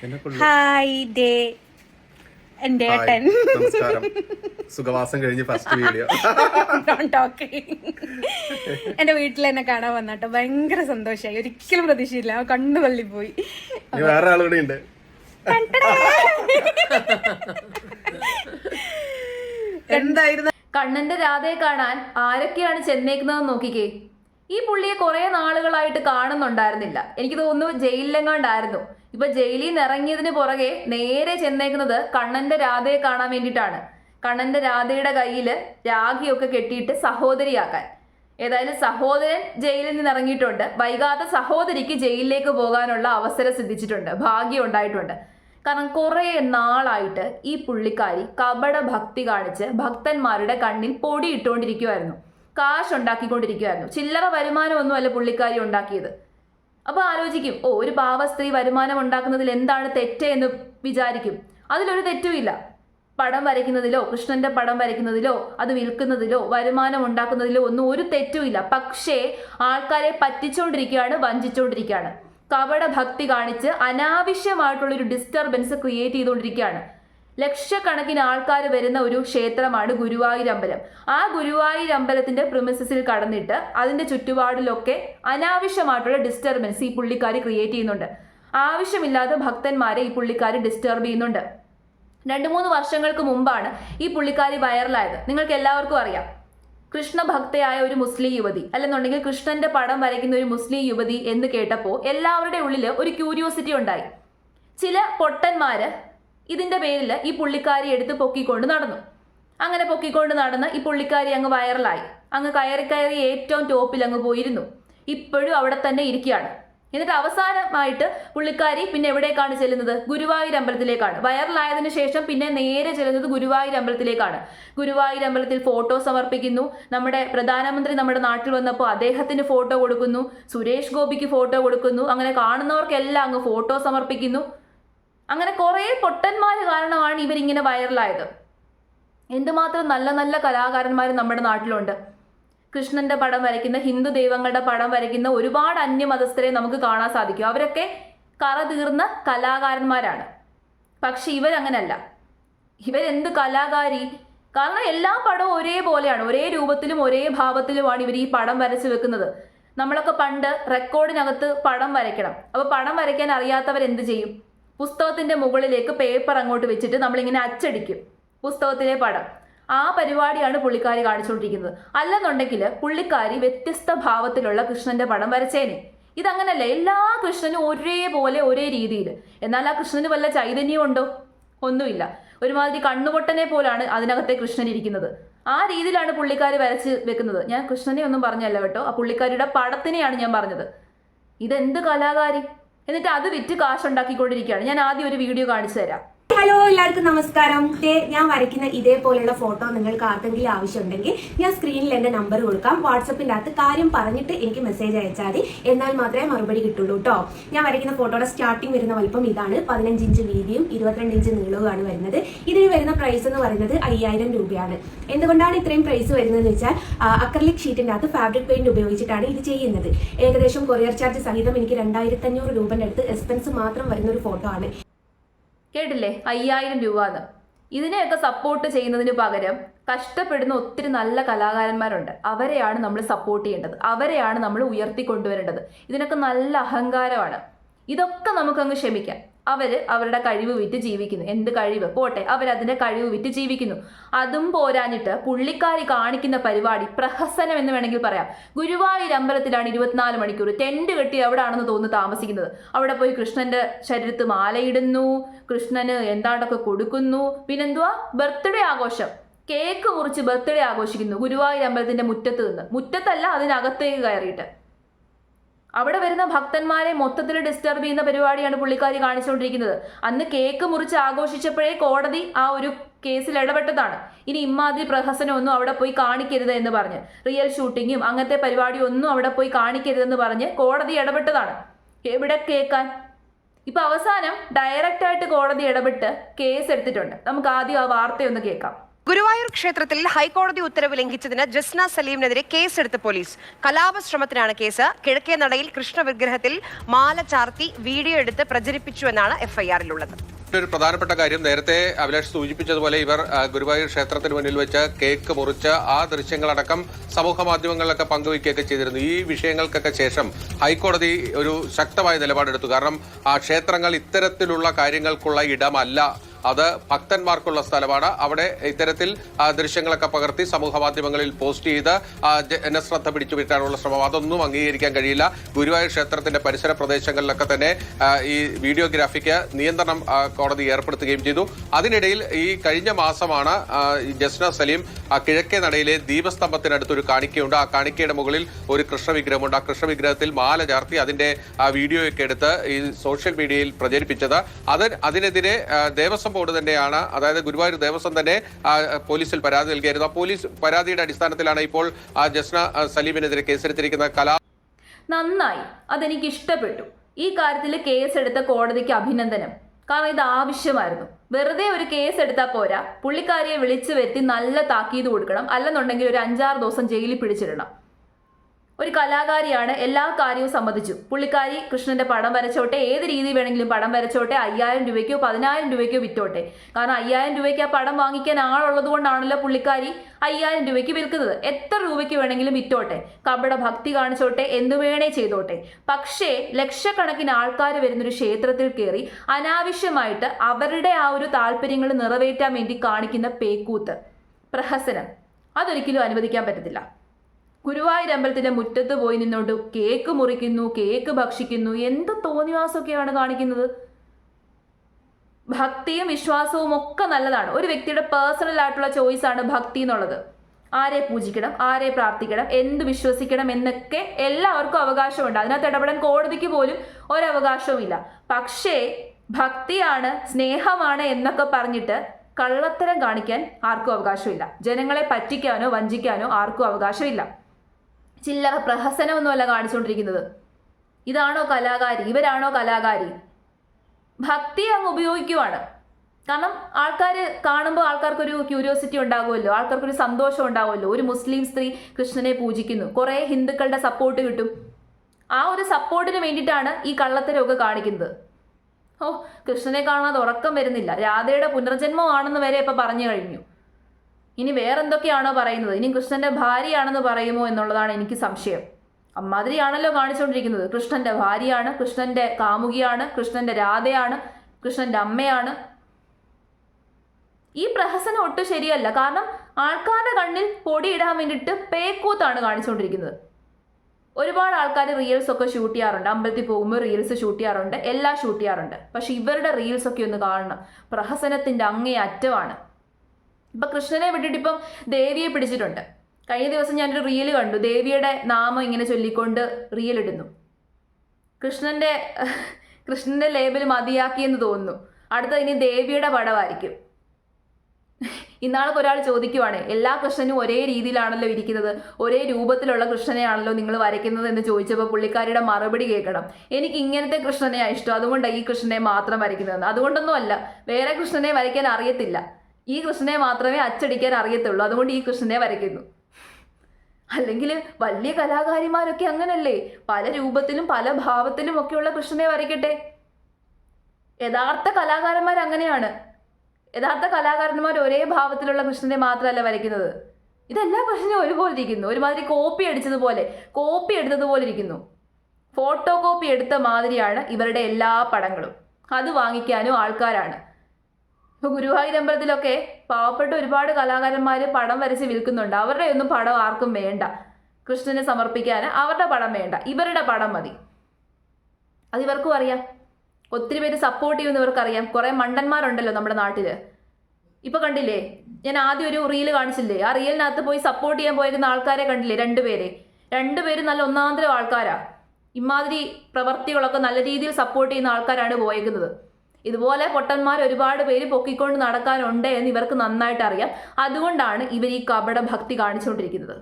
Hi ദേ എന്റെ ഏട്ടൻ. നമസ്കാരം. സുഖവാസം കഴിഞ്ഞ് ഫസ്റ്റ് വീഡിയോ. ടോക്ക് എന്റെ വീട്ടിൽ എന്നെ കാണാൻ വന്നാട്ടോ ഭയങ്കര സന്തോഷായി. ഒരിക്കലും പ്രതീക്ഷയില്ല കണ്ണു തള്ളിപ്പോയി വേറെ ആളുകൂടെ ഉണ്ട്. എന്തായിരുന്നു? കണ്ണന്റെ രാധയെ കാണാൻ ആരൊക്കെയാണ് ചെന്നേക്കുന്നതെന്ന് നോക്കിക്കേ. ഈ പുള്ളിയെ കുറെ നാളുകളായിട്ട് കാണുന്നുണ്ടായിരുന്നില്ല. എനിക്ക് തോന്നുന്നു ജയിലിലെങ്ങാണ്ടായിരുന്നു. ഇപ്പൊ ജയിലിൽ നിന്ന് ഇറങ്ങിയതിന് പുറകെ നേരെ ചെന്നേക്കുന്നത് കണ്ണന്റെ രാധയെ കാണാൻ വേണ്ടിയിട്ടാണ്. കണ്ണന്റെ രാധയുടെ കയ്യിൽ രാഖിയൊക്കെ കെട്ടിയിട്ട് സഹോദരിയാക്കാൻ. ഏതായാലും സഹോദരൻ ജയിലിൽ നിന്ന് ഇറങ്ങിയിട്ടുണ്ട്. വൈകാതെ സഹോദരിക്ക് ജയിലിലേക്ക് പോകാനുള്ള അവസരം സിദ്ധിച്ചിട്ടുണ്ട്. ഭാഗ്യം ഉണ്ടായിട്ടുണ്ട്. കാരണം കുറേ നാളായിട്ട് ഈ പുള്ളിക്കാരി കപട ഭക്തി കാണിച്ച് ഭക്തന്മാരുടെ കണ്ണിൽ പൊടി ഇട്ടുകൊണ്ടിരിക്കുമായിരുന്നു കാശ് ഉണ്ടാക്കിക്കൊണ്ടിരിക്കുമായിരുന്നു ചില്ലറ വരുമാനമൊന്നുമല്ല പുള്ളിക്കാരി ഉണ്ടാക്കിയത്. അപ്പോൾ ആലോചിക്കും ഓ ഒരു പാവ സ്ത്രീ വരുമാനം ഉണ്ടാക്കുന്നതിൽ എന്താണ് തെറ്റ് എന്ന് വിചാരിക്കും. അതിലൊരു തെറ്റുമില്ല പടം വരയ്ക്കുന്നതിലോ കൃഷ്ണന്റെ പടം വരയ്ക്കുന്നതിലോ അത് വിൽക്കുന്നതിലോ വരുമാനം ഉണ്ടാക്കുന്നതിലോ ഒന്നും ഒരു തെറ്റുമില്ല പക്ഷേ ആൾക്കാരെ പറ്റിച്ചുകൊണ്ടിരിക്കുകയാണ് വഞ്ചിച്ചുകൊണ്ടിരിക്കുകയാണ് കപട ഭക്തി കാണിച്ച് അനാവശ്യമായിട്ടുള്ളൊരു ഡിസ്റ്റർബൻസ് ക്രിയേറ്റ് ചെയ്തുകൊണ്ടിരിക്കുകയാണ്. ലക്ഷക്കണക്കിന് ആൾക്കാർ വരുന്ന ഒരു ക്ഷേത്രമാണ് ഗുരുവായൂർ അമ്പലം. ആ ഗുരുവായൂർ അമ്പലത്തിന്റെ പ്രിമിസസിൽ കടന്നിട്ട് അതിന്റെ ചുറ്റുപാടിലൊക്കെ അനാവശ്യമായിട്ടുള്ള ഡിസ്റ്റർബൻസ് ഈ പുള്ളിക്കാരി ക്രിയേറ്റ് ചെയ്യുന്നുണ്ട്. ആവശ്യമില്ലാതെ ഭക്തന്മാരെ ഈ പുള്ളിക്കാരി ഡിസ്റ്റർബ് ചെയ്യുന്നുണ്ട്. രണ്ട് മൂന്ന് വർഷങ്ങൾക്ക് മുമ്പാണ് ഈ പുള്ളിക്കാരി വൈറലായത് നിങ്ങൾക്ക് എല്ലാവർക്കും അറിയാം. കൃഷ്ണഭക്തയായ ഒരു മുസ്ലിം യുവതി അല്ലെന്നുണ്ടെങ്കിൽ കൃഷ്ണന്റെ പടം വരയ്ക്കുന്ന ഒരു മുസ്ലിം യുവതി എന്ന് കേട്ടപ്പോൾ എല്ലാവരുടെ ഉള്ളിൽ ഒരു ക്യൂരിയോസിറ്റി ഉണ്ടായി. ചില പൊട്ടന്മാര് ഇതിന്റെ പേരിൽ ഈ പുള്ളിക്കാരി എടുത്ത് പൊക്കിക്കൊണ്ട് നടന്നു. അങ്ങനെ പൊക്കിക്കൊണ്ട് നടന്ന് ഈ പുള്ളിക്കാരി അങ്ങ് വൈറലായി. അങ്ങ് കയറി കയറി ഏറ്റവും ടോപ്പിൽ അങ്ങ് പോയിരുന്നു. ഇപ്പോഴും അവിടെ തന്നെ ഇരിക്കുകയാണ്. എന്നിട്ട് അവസാനമായിട്ട് പുള്ളിക്കാരി പിന്നെ എവിടേക്കാണ് ചെല്ലുന്നത്? ഗുരുവായൂർ അമ്പലത്തിലേക്കാണ്. വൈറലായതിനു ശേഷം പിന്നെ നേരെ ചെല്ലുന്നത് ഗുരുവായൂർ അമ്പലത്തിലേക്കാണ്. ഗുരുവായൂർ അമ്പലത്തിൽ ഫോട്ടോ സമർപ്പിക്കുന്നു. നമ്മുടെ പ്രധാനമന്ത്രി നമ്മുടെ നാട്ടിൽ വന്നപ്പോൾ അദ്ദേഹത്തിന് ഫോട്ടോ കൊടുക്കുന്നു. സുരേഷ് ഗോപിക്ക് ഫോട്ടോ കൊടുക്കുന്നു. അങ്ങനെ കാണുന്നവർക്കെല്ലാം അങ്ങ് ഫോട്ടോ സമർപ്പിക്കുന്നു. അങ്ങനെ കുറേ പൊട്ടന്മാർ കാരണമാണ് ഇവരിങ്ങനെ വൈറലായത്. എന്തുമാത്രം നല്ല നല്ല കലാകാരന്മാർ നമ്മുടെ നാട്ടിലുണ്ട്. കൃഷ്ണന്റെ പടം വരയ്ക്കുന്ന ഹിന്ദു ദൈവങ്ങളുടെ പടം വരയ്ക്കുന്ന ഒരുപാട് അന്യമതസ്ഥരെ നമുക്ക് കാണാൻ സാധിക്കും. അവരൊക്കെ കറ തീർന്ന കലാകാരന്മാരാണ്. പക്ഷെ ഇവരങ്ങനല്ല. ഇവരെന്ത് കലാകാരി? കാരണം എല്ലാ പടവും ഒരേപോലെയാണ് ഒരേ രൂപത്തിലും ഒരേ ഭാവത്തിലുമാണ് ഇവർ ഈ പടം വരച്ച് വെക്കുന്നത്. നമ്മളൊക്കെ പണ്ട് റെക്കോർഡിനകത്ത് പടം വരയ്ക്കണം. അപ്പോൾ പടം വരയ്ക്കാൻ അറിയാത്തവർ എന്ത് ചെയ്യും? പുസ്തകത്തിന്റെ മുകളിലേക്ക് പേപ്പർ അങ്ങോട്ട് വെച്ചിട്ട് നമ്മളിങ്ങനെ അച്ചടിക്കും. പുസ്തകത്തിലെ പടം. ആ പരിപാടിയാണ് പുള്ളിക്കാരി കാണിച്ചുകൊണ്ടിരിക്കുന്നത്. അല്ലെന്നുണ്ടെങ്കിൽ പുള്ളിക്കാരി വ്യത്യസ്ത ഭാവത്തിലുള്ള കൃഷ്ണന്റെ പടം വരച്ചേനെ. ഇതങ്ങനല്ല എല്ലാ കൃഷ്ണനും ഒരേപോലെ ഒരേ രീതിയിൽ. എന്നാൽ ആ കൃഷ്ണന് വല്ല ചൈതന്യം ഉണ്ടോ? ഒന്നുമില്ല. ഒരുമാതിരി കണ്ണുപൊട്ടനെ പോലാണ് അതിനകത്തെ കൃഷ്ണൻ ഇരിക്കുന്നത്. ആ രീതിയിലാണ് പുള്ളിക്കാർ വരച്ച് വെക്കുന്നത്. ഞാൻ കൃഷ്ണനെ ഒന്നും പറഞ്ഞല്ല കേട്ടോ. ആ പുള്ളിക്കാരിയുടെ പടത്തിനെയാണ് ഞാൻ പറഞ്ഞത്. ഇതെന്ത് കലാകാരി? എന്നിട്ട് അത് വിറ്റ് കാശുണ്ടാക്കിക്കൊണ്ടിരിക്കുകയാണ്. ഞാൻ ആദ്യം ഒരു വീഡിയോ കാണിച്ചു തരാം ഹലോ എല്ലാവർക്കും നമസ്കാരം. ഞാൻ വരയ്ക്കുന്ന ഇതേപോലെയുള്ള ഫോട്ടോ നിങ്ങൾക്ക് ആർക്കെങ്കിലും ആവശ്യമുണ്ടെങ്കിൽ ഞാൻ സ്ക്രീനിൽ എന്റെ നമ്പർ കൊടുക്കാം. വാട്സപ്പിന്റെ അകത്ത് കാര്യം പറഞ്ഞിട്ട് എനിക്ക് മെസ്സേജ് അയച്ചാൽ മതി. എന്നാൽ മാത്രമേ മറുപടി കിട്ടുള്ളൂ കേട്ടോ ഞാൻ വരയ്ക്കുന്ന ഫോട്ടോയുടെ സ്റ്റാർട്ടിംഗ് വരുന്ന വലിപ്പം ഇതാണ്. പതിനഞ്ച് ഇഞ്ച് വീതിയും ഇരുപത്തിരണ്ട് ഇഞ്ച് നീളവുമാണ് വരുന്നത്. ഇതിന് വരുന്ന പ്രൈസ് എന്ന് പറയുന്നത് അയ്യായിരം രൂപയാണ്. എന്തുകൊണ്ടാണ് ഇത്രയും പ്രൈസ് വരുന്നത് വെച്ചാൽ അക്രലിക് ഷീറ്റിന്റെ അകത്ത് ഫാബ്രിക് പെയിന്റ് ഉപയോഗിച്ചിട്ടാണ് ഇത് ചെയ്യുന്നത്. ഏകദേശം കൊറിയർ ചാർജ് സഹിതം എനിക്ക് രണ്ടായിരത്തി അഞ്ഞൂറ് രൂപന്റെ അടുത്ത് എക്സ്പെൻസ് മാത്രം വരുന്ന ഒരു ഫോട്ടോ ആണ്. കേട്ടില്ലേ? അയ്യായിരം രൂപ എന്ന് ഇതിനെയൊക്കെ സപ്പോർട്ട് ചെയ്യുന്നതിന് പകരം കഷ്ടപ്പെടുന്ന ഒത്തിരി നല്ല കലാകാരന്മാരുണ്ട്. അവരെയാണ് നമ്മൾ സപ്പോർട്ട് ചെയ്യേണ്ടത്. അവരെയാണ് നമ്മൾ ഉയർത്തിക്കൊണ്ടുവരേണ്ടത്. ഇതിനൊക്കെ നല്ല അഹങ്കാരമാണ്. ഇതൊക്കെ നമുക്കങ്ങ് ക്ഷമിക്കാം. അവർ അവരുടെ കഴിവ് വിറ്റ് ജീവിക്കുന്നു. എന്ത് കഴിവ്? പോട്ടെ അവരതിന്റെ കഴിവ് വിറ്റ് ജീവിക്കുന്നു. അതും പോരാഞ്ഞിട്ട് പുള്ളിക്കാരി കാണിക്കുന്ന പരിപാടി പ്രഹസനം എന്ന് വേണമെങ്കിൽ പറയാം. ഗുരുവായൂർ അമ്പലത്തിലാണ് ഇരുപത്തിനാല് മണിക്കൂർ. ടെന്റ് കെട്ടി എവിടെയാണെന്ന് തോന്നുന്നു താമസിക്കുന്നത്. അവിടെ പോയി കൃഷ്ണന്റെ ശരീരത്ത് മാലയിടുന്നു കൃഷ്ണന് എന്താണ്ടൊക്കെ കൊടുക്കുന്നു. പിന്നെന്തുവാ? ബർത്ത്ഡേ ആഘോഷം. കേക്ക് മുറിച്ച് ബർത്ത്ഡേ ആഘോഷിക്കുന്നു ഗുരുവായൂർ അമ്പലത്തിന്റെ മുറ്റത്ത് നിന്ന്. മുറ്റത്തല്ല അതിനകത്തേക്ക് കയറിയിട്ട്. അവിടെ വരുന്ന ഭക്തന്മാരെ മൊത്തത്തിൽ ഡിസ്റ്റർബ് ചെയ്യുന്ന പരിപാടിയാണ് പുള്ളിക്കാരി കാണിച്ചുകൊണ്ടിരിക്കുന്നത്. അന്ന് കേക്ക് മുറിച്ച് ആഘോഷിച്ചപ്പോഴേ കോടതി ആ ഒരു കേസിൽ ഇടപെട്ടതാണ്. ഇനി ഇമ്മാതിരി പ്രഹസനമൊന്നും അവിടെ പോയി കാണിക്കരുത് എന്ന് പറഞ്ഞ്. റിയൽ ഷൂട്ടിങ്ങും അങ്ങനത്തെ പരിപാടിയൊന്നും അവിടെ പോയി കാണിക്കരുതെന്ന് പറഞ്ഞ് കോടതി ഇടപെട്ടതാണ്. എവിടെ കേൾക്കാൻ ഇപ്പൊ അവസാനം ഡയറക്റ്റായിട്ട് കോടതി ഇടപെട്ട് കേസ് എടുത്തിട്ടുണ്ട്. നമുക്ക് ആദ്യം ആ വാർത്തയൊന്ന് കേൾക്കാം. ക്ഷേത്രത്തിൽ ഹൈക്കോടതി ഉത്തരവ് ലംഘിച്ചതിന് ജസ്ന സലീമിനെതിരെ കേസെടുത്ത പോലീസ്. കലാപശ്രമത്തിനാണ് കേസ്. കിഴക്കേ നടയിൽ കൃഷ്ണ വിഗ്രഹത്തിൽ മാല ചാർത്തി വീഡിയോ എടുത്ത് പ്രചരിപ്പിച്ചുവെന്നാണ് എഫ്ഐആറിലുള്ളത്. ഒരു പ്രധാനപ്പെട്ട കാര്യം നേരത്തെ അഭിലാഷ് സൂചിപ്പിച്ചതുപോലെ ഇവർ ഗുരുവായൂർ ക്ഷേത്രത്തിന് മുന്നിൽ വെച്ച് കേക്ക് മുറിച്ച് ആ ദൃശ്യങ്ങളടക്കം സമൂഹ മാധ്യമങ്ങളിലൊക്കെ പങ്കുവയ്ക്കുകയൊക്കെ ചെയ്തിരുന്നു. ഈ വിഷയങ്ങൾക്കൊക്കെ ശേഷം ഹൈക്കോടതി ഒരു ശക്തമായ നിലപാടെടുത്തു. കാരണം ആ ക്ഷേത്രങ്ങൾ ഇത്തരത്തിലുള്ള കാര്യങ്ങൾക്കുള്ള ഇടമല്ല. അത് ഭക്തന്മാർക്കുള്ള സ്ഥലമാണ്. അവിടെ ഇത്തരത്തിൽ ദൃശ്യങ്ങളൊക്കെ പകർത്തി സമൂഹ മാധ്യമങ്ങളിൽ പോസ്റ്റ് ചെയ്ത് ജനശ്രദ്ധ പിടിച്ചു പറ്റാനുള്ള ശ്രമം. അതൊന്നും അംഗീകരിക്കാൻ കഴിയില്ല. ഗുരുവായൂർ ക്ഷേത്രത്തിന്റെ പരിസര പ്രദേശങ്ങളിലൊക്കെ തന്നെ ഈ വീഡിയോഗ്രാഫിക്ക് നിയന്ത്രണം കോടതി ഏർപ്പെടുത്തുകയും ചെയ്തു. അതിനിടയിൽ ഈ കഴിഞ്ഞ മാസമാണ് ജസ്ന സലീം കിഴക്കേ നടയിലെ ദീപസ്തംഭത്തിനടുത്തൊരു കാണിക്കയുണ്ട്. ആ കാണിക്കയുടെ മുകളിൽ ഒരു കൃഷ്ണവിഗ്രഹമുണ്ട്. ആ കൃഷ്ണവിഗ്രഹത്തിൽ മാല ചാർത്തി അതിന്റെ വീഡിയോയൊക്കെ എടുത്ത് ഈ സോഷ്യൽ മീഡിയയിൽ പ്രചരിപ്പിച്ചത്. അത് അതിനെതിരെ ആ, ദേവസ്വം ബോർഡ് തന്നെയാണ് അതായത് ഗുരുവായൂർ ദേവസ്വം തന്നെ പോലീസിൽ പരാതി നൽകിയായിരുന്നു. ആ പോലീസ് പരാതിയുടെ അടിസ്ഥാനത്തിലാണ് ഇപ്പോൾ ആ ജസ്ന സലീമിനെതിരെ കേസെടുത്തിരിക്കുന്ന കലാ നന്നായി. അതെനിക്ക് ഇഷ്ടപ്പെട്ടു ഈ കാര്യത്തിൽ കേസ് കേസെടുത്ത കോടതിക്ക് അഭിനന്ദനം. കാരണം ഇത് ആവശ്യമായിരുന്നു. വെറുതെ ഒരു കേസ് എടുത്താൽ പോരാ. പുള്ളിക്കാരിയെ വിളിച്ചു വരുത്തി നല്ല താക്കീത് കൊടുക്കണം. അല്ലെന്നുണ്ടെങ്കിൽ ഒരു അഞ്ചാറ് ദിവസം ജയിലിൽ പിടിച്ചിടണം. ഒരു കലാകാരിയാണ് എല്ലാ കാര്യവും സമ്മതിച്ചു പുള്ളിക്കാരി കൃഷ്ണന്റെ പടം വരച്ചോട്ടെ ഏത് രീതി വേണമെങ്കിലും പടം വരച്ചോട്ടെ അയ്യായിരം രൂപയ്ക്കോ പതിനായിരം രൂപയ്ക്കോ വിറ്റോട്ടെ. കാരണം അയ്യായിരം രൂപയ്ക്ക് ആ പടം വാങ്ങിക്കാൻ ആളുള്ളത് കൊണ്ടാണല്ലോ പുള്ളിക്കാരി അയ്യായിരം രൂപയ്ക്ക് വിൽക്കുന്നത്. എത്ര രൂപയ്ക്ക് വേണമെങ്കിലും വിറ്റോട്ടെ. കബട ഭക്തി കാണിച്ചോട്ടെ എന്തു വേണേ ചെയ്തോട്ടെ. പക്ഷേ ലക്ഷക്കണക്കിന് ആൾക്കാർ വരുന്നൊരു ക്ഷേത്രത്തിൽ കയറി അനാവശ്യമായിട്ട് അവരുടെ ആ ഒരു താല്പര്യങ്ങൾ നിറവേറ്റാൻ വേണ്ടി കാണിക്കുന്ന പേക്കൂത്ത്. പ്രഹസനം. അതൊരിക്കലും അനുവദിക്കാൻ പറ്റത്തില്ല. ഗുരുവായൂർ അമ്പലത്തിന്റെ മുറ്റത്ത് പോയി നിന്നോണ്ട് കേക്ക് മുറിക്കുന്നു കേക്ക് ഭക്ഷിക്കുന്നു. എന്ത് തോന്നിവാസമൊക്കെയാണ് കാണിക്കുന്നത്? ഭക്തിയും വിശ്വാസവും ഒക്കെ നല്ലതാണ്. ഒരു വ്യക്തിയുടെ പേഴ്സണൽ ആയിട്ടുള്ള ചോയ്സ് ആണ് ഭക്തി എന്നുള്ളത്. ആരെ പൂജിക്കണം ആരെ പ്രാർത്ഥിക്കണം എന്ത് വിശ്വസിക്കണം എന്നൊക്കെ എല്ലാവർക്കും അവകാശമുണ്ട്. അതിനകത്ത് ഇടപെടാൻ കോടതിക്ക് പോലും ഒരവകാശവുമില്ല. പക്ഷേ ഭക്തിയാണ് സ്നേഹമാണ് എന്നൊക്കെ പറഞ്ഞിട്ട് കള്ളത്തരം കാണിക്കാൻ ആർക്കും അവകാശമില്ല. ജനങ്ങളെ പറ്റിക്കാനോ വഞ്ചിക്കാനോ ആർക്കും അവകാശമില്ല. ചില്ലറ പ്രഹസനമൊന്നുമല്ല കാണിച്ചുകൊണ്ടിരിക്കുന്നത്. ഇതാണോ കലാകാരി? ഇവരാണോ കലാകാരി? ഭക്തി അങ്ങ് ഉപയോഗിക്കുവാണ്. കാരണം ആൾക്കാർ കാണുമ്പോൾ ആൾക്കാർക്കൊരു ക്യൂരിയോസിറ്റി ഉണ്ടാകുമല്ലോ. ആൾക്കാർക്കൊരു സന്തോഷം ഉണ്ടാകുമല്ലോ. ഒരു മുസ്ലിം സ്ത്രീ കൃഷ്ണനെ പൂജിക്കുന്നു. കുറേ ഹിന്ദുക്കളുടെ സപ്പോർട്ട് കിട്ടും. ആ ഒരു സപ്പോർട്ടിന് വേണ്ടിയിട്ടാണ് ഈ കള്ളത്തരമൊക്കെ കാണിക്കുന്നത്. ഓ കൃഷ്ണനെ കാണാതെ ഉറക്കം വരുന്നില്ല. രാധയുടെ പുനർജന്മമാണെന്ന് വരെ ഇപ്പം പറഞ്ഞു കഴിഞ്ഞു. ഇനി വേറെന്തൊക്കെയാണോ പറയുന്നത്? ഇനി കൃഷ്ണന്റെ ഭാര്യയാണെന്ന് പറയുമോ എന്നുള്ളതാണ് എനിക്ക് സംശയം. അമ്മാതിരിയാണല്ലോ കാണിച്ചുകൊണ്ടിരിക്കുന്നത്. കൃഷ്ണന്റെ ഭാര്യയാണ് കൃഷ്ണന്റെ കാമുകിയാണ് കൃഷ്ണന്റെ രാധയാണ് കൃഷ്ണന്റെ അമ്മയാണ്. ഈ പ്രഹസനം ഒട്ടും ശരിയല്ല. കാരണം ആൾക്കാരുടെ കണ്ണിൽ പൊടിയിടാൻ വേണ്ടിയിട്ട് പേക്കൂത്താണ് കാണിച്ചുകൊണ്ടിരിക്കുന്നത്. ഒരുപാട് ആൾക്കാർ റീൽസ് ഒക്കെ ഷൂട്ട് ചെയ്യാറുണ്ട്. അമ്പലത്തിൽ പോകുമ്പോൾ റീൽസ് ഷൂട്ട് ചെയ്യാറുണ്ട്. എല്ലാം ഷൂട്ട് ചെയ്യാറുണ്ട്. പക്ഷെ ഇവരുടെ റീൽസ് ഒക്കെ ഒന്ന് കാണണം. പ്രഹസനത്തിന്റെ അങ്ങേ അറ്റമാണ് ഇപ്പൊ കൃഷ്ണനെ വിട്ടിട്ട് ഇപ്പം ദേവിയെ പിടിച്ചിട്ടുണ്ട്. കഴിഞ്ഞ ദിവസം ഞാനൊരു റീൽ കണ്ടു. ദേവിയുടെ നാമം ഇങ്ങനെ ചൊല്ലിക്കൊണ്ട് റീൽ ഇടുന്നു. കൃഷ്ണന്റെ കൃഷ്ണന്റെ ലേബൽ മതിയാക്കിയെന്ന് തോന്നുന്നു. അടുത്ത ഇനി ദേവിയുടെ പടമായിരിക്കും. ഇന്നാൾക്ക് ഒരാൾ ചോദിക്കുവാണ് എല്ലാ കൃഷ്ണനും ഒരേ രീതിയിലാണല്ലോ ഇരിക്കുന്നത്? ഒരേ രൂപത്തിലുള്ള കൃഷ്ണനെയാണല്ലോ നിങ്ങൾ വരയ്ക്കുന്നത് എന്ന് ചോദിച്ചപ്പോൾ പുള്ളിക്കാരിയുടെ മറുപടി കേൾക്കണം. എനിക്ക് ഇങ്ങനത്തെ കൃഷ്ണനെയാണ് ഇഷ്ടം. അതുകൊണ്ടാണ് ഈ കൃഷ്ണനെ മാത്രം വരയ്ക്കുന്നതെന്ന് അതുകൊണ്ടൊന്നുമല്ല വേറെ കൃഷ്ണനെ വരയ്ക്കാൻ അറിയത്തില്ല. ഈ കൃഷ്ണനെ മാത്രമേ അച്ചടിക്കാൻ അറിയത്തുള്ളൂ. അതുകൊണ്ട് ഈ കൃഷ്ണനെ വരയ്ക്കുന്നു. അല്ലെങ്കിൽ വലിയ കലാകാരിമാരൊക്കെ അങ്ങനല്ലേ? പല രൂപത്തിലും പല ഭാവത്തിലും ഒക്കെയുള്ള കൃഷ്ണനെ വരയ്ക്കട്ടെ. യഥാർത്ഥ കലാകാരന്മാർ അങ്ങനെയാണ്. യഥാർത്ഥ കലാകാരന്മാർ ഒരേ ഭാവത്തിലുള്ള കൃഷ്ണനെ മാത്രമല്ല വരയ്ക്കുന്നത്. ഇതെല്ലാ കൃഷ്ണനും ഒരുപോലെ ഇരിക്കുന്നു ഒരുമാതിരി കോപ്പി അടിച്ചതുപോലെ കോപ്പി എടുത്തതുപോലെ ഇരിക്കുന്നു. ഫോട്ടോ കോപ്പി എടുത്ത മാതിരിയാണ് ഇവരുടെ എല്ലാ പടങ്ങളും. അത് വാങ്ങിക്കാനും ആൾക്കാരാണ്. ഇപ്പോൾ ഗുരുവായൂർ അമ്പലത്തിലൊക്കെ പാവപ്പെട്ട ഒരുപാട് കലാകാരന്മാർ പടം വരച്ച് വിൽക്കുന്നുണ്ട്. അവരുടെ ഒന്നും പടം ആർക്കും വേണ്ട. കൃഷ്ണനെ സമർപ്പിക്കാൻ അവരുടെ പടം വേണ്ട. ഇവരുടെ പടം മതി. അത് ഇവർക്കും അറിയാം. ഒത്തിരി പേര് സപ്പോർട്ട് ചെയ്യുന്നവർക്കറിയാം കുറേ മണ്ടന്മാരുണ്ടല്ലോ നമ്മുടെ നാട്ടിൽ ഇപ്പൊ കണ്ടില്ലേ? ഞാൻ ആദ്യം ഒരു റീൽ കാണിച്ചില്ലേ? ആ റീലിനകത്ത് പോയി സപ്പോർട്ട് ചെയ്യാൻ പോയിരുന്ന ആൾക്കാരെ കണ്ടില്ലേ? രണ്ടുപേരെ രണ്ടുപേരും നല്ല ഒന്നാന്തരം ആൾക്കാരാ. ഇമാതിരി പ്രവർത്തികളൊക്കെ നല്ല രീതിയിൽ സപ്പോർട്ട് ചെയ്യുന്ന ആൾക്കാരാണ് പോയേക്കുന്നത്. ഇതുപോലെ പൊട്ടന്മാർ ഒരുപാട് പേര് പൊക്കിക്കൊണ്ട് നടക്കാനുണ്ട് എന്ന് ഇവർക്ക് നന്നായിട്ട് അറിയാം അതുകൊണ്ടാണ് ഇവർ ഈ കപട ഭക്തി കാണിച്ചുകൊണ്ടിരിക്കുന്നത്.